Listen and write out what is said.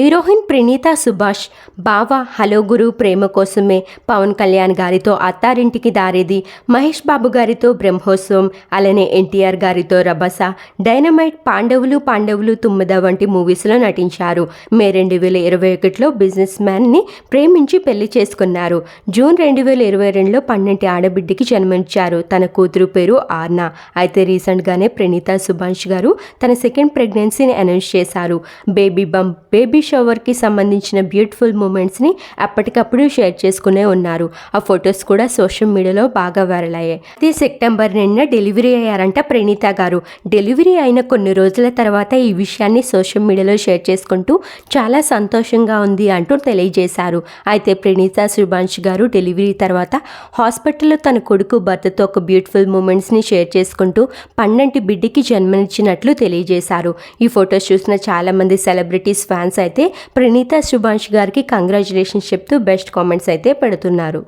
Heroine Praneetha Subhash బావ hello గురు ప్రేమ కోసమే పవన్ కళ్యాణ్ గారితో అత్తారింటికి దారేది మహేష్ బాబు గారితో బ్రహ్మోత్సవం అలానే ఎన్టీఆర్ గారితో రభస డైనమైట్ పాండవులు పాండవులు తుమ్మిద వంటి మూవీస్లో నటించారు. మే రెండు వేల ఇరవై ఒకటిలో బిజినెస్ మ్యాన్ని ప్రేమించి పెళ్ళి చేసుకున్నారు. జూన్ రెండు వేల ఇరవై రెండులో పన్నెంటి ఆడబిడ్డకి జన్మనిచ్చారు తన కూతురు పేరు ఆర్నా. అయితే రీసెంట్గానే ప్రణీత సుభాష్ గారు తన సెకండ్ ప్రెగ్నెన్సీని అనౌన్స్ చేశారు. బేబీ బంప్ బేబీ షవర్కి సంబంధించిన బ్యూటిఫుల్ మూమెంట్స్ని అప్పటికప్పుడు షేర్ చేసుకునే ఉన్నారు. ఆ ఫొటోస్ కూడా సోషల్ మీడియాలో బాగా వైరల్ అయ్యాయి. ఇది సెప్టెంబర్ నిన్న డెలివరీ అయ్యారంట ప్రణీత గారు. డెలివరీ అయిన కొన్ని రోజుల తర్వాత ఈ విషయాన్ని సోషల్ మీడియాలో షేర్ చేసుకుంటూ చాలా సంతోషంగా ఉంది అంటూ తెలియజేశారు. అయితే ప్రణీత సుభాష్ గారు డెలివరీ తర్వాత హాస్పిటల్లో తన కొడుకు భర్తతో ఒక బ్యూటిఫుల్ మూమెంట్స్ని షేర్ చేసుకుంటూ పన్నెంటి బిడ్డకి జన్మనిచ్చినట్లు తెలియజేశారు. ఈ ఫొటోస్ చూసిన చాలామంది సెలబ్రిటీస్ ఫ్యాన్స్ అయితే అయితే ప్రణీత సుభాష్ గారికి కంగ్రాచులేషన్స్ చెప్తూ బెస్ట్ కామెంట్స్ అయితే పెడుతున్నారు.